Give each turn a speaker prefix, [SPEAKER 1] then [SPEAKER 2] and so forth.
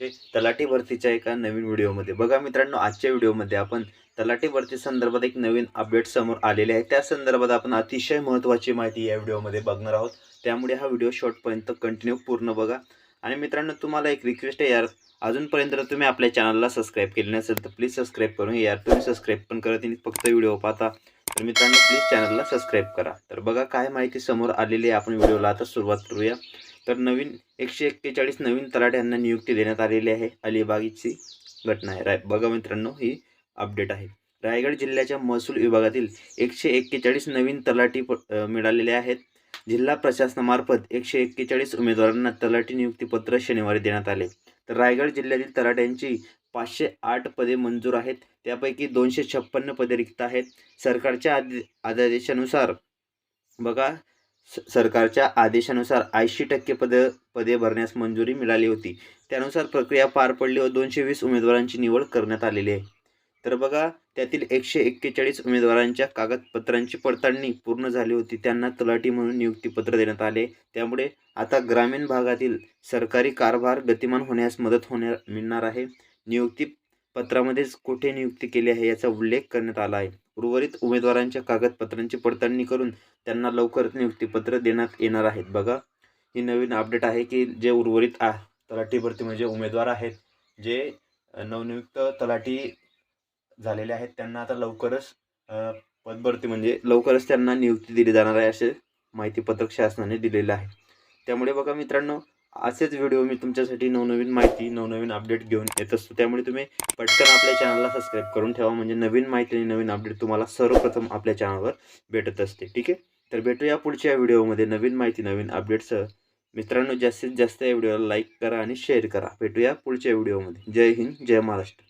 [SPEAKER 1] तलाठी भरतीच्या एका नवीन व्हिडिओमध्ये. बघा मित्रांनो आजच्या व्हिडिओमध्ये आपण तलाठी भरती संदर्भात एक नवीन अपडेट समोर आलेले आहे. त्या संदर्भात आपण अतिशय महत्त्वाची माहिती या व्हिडिओमध्ये बघणार आहोत. त्यामुळे हा व्हिडिओ शॉर्टपर्यंत कंटिन्यू पूर्ण बघा. आणि मित्रांनो तुम्हाला एक रिक्वेस्ट आहे यार अजूनपर्यंत जर तुम्ही आपल्या चॅनलला सबस्क्राईब केले नसेल तर प्लीज सबस्क्राईब करून यार तुम्ही सबस्क्राईब पण करत नाही फक्त व्हिडिओ पाहता. तर मित्रांनो प्लीज चॅनलला सबस्क्राईब करा. तर बघा काय माहिती समोर आलेली आहे आपण व्हिडिओला. आता सुरुवात करूया. तर नवीन एकशे एक्केचाळीस नवीन तलाठ्यांना नियुक्ती देण्यात आलेली आहे. अलिबागची घटना आहे. राय बघा मित्रांनो ही अपडेट आहे. रायगड जिल्ह्याच्या महसूल विभागातील एकशे एक्केचाळीस नवीन तलाठी प मिळालेले आहेत. जिल्हा प्रशासनामार्फत एकशे एक्केचाळीस उमेदवारांना तलाठी नियुक्तीपत्र शनिवारी देण्यात आले. तर रायगड जिल्ह्यातील तलाठ्यांची पाचशे आठ पदे मंजूर आहेत. त्यापैकी दोनशे छप्पन्न पदे रिक्त आहेत. सरकारच्या आदे आदेशानुसार बघा स सरकारच्या आदेशानुसार ऐंशी टक्के पद पदे भरण्यास मंजुरी मिळाली होती. त्यानुसार प्रक्रिया पार पडली व दोनशे वीस उमेदवारांची निवड करण्यात आलेली आहे. तर बघा त्यातील एकशे एक्केचाळीस उमेदवारांच्या कागदपत्रांची पडताळणी पूर्ण झाली होती. त्यांना तलाठी म्हणून नियुक्तीपत्र देण्यात आले. त्यामुळे आता ग्रामीण भागातील सरकारी कारभार गतिमान होण्यास मदत होण्या मिळणार आहे. नियुक्ती पत्रामध्येच कुठे नियुक्ती केली आहे याचा उल्लेख करण्यात आला आहे. उर्वरित उमेदवारांच्या कागदपत्रांची पडताळणी करून त्यांना लवकरच नियुक्तीपत्र देण्यात येणार आहेत. बघा ही नवीन अपडेट आहे की जे उर्वरित आ तलाठी भरती म्हणजे उमेदवार आहेत जे नवनियुक्त तलाठी झालेले आहेत त्यांना आता लवकरच पदभरती म्हणजे लवकरच त्यांना नियुक्ती दिली जाणार आहे असे माहितीपत्रक शासनाने दिलेलं आहे. त्यामुळे बघा मित्रांनो असेच व्हिडिओ मी तुमच्यासाठी नवनवीन माहिती नवनवीन अपडेट घेऊन येत असतो. त्यामुळे तुम्ही पटकन आपल्या चॅनलला सबस्क्राईब करून ठेवा. म्हणजे नवीन माहिती आणि नवीन अपडेट तुम्हाला सर्वप्रथम आपल्या चॅनलवर भेटत असते. ठीक आहे? तर भेटूया पुढच्या व्हिडिओमध्ये नवीन माहिती नवीन अपडेटसह मित्रांनो जास्तीत जास्त या व्हिडिओला लाईक करा आणि शेअर करा. भेटूया पुढच्या व्हिडिओमध्ये जय हिंद जय महाराष्ट्र.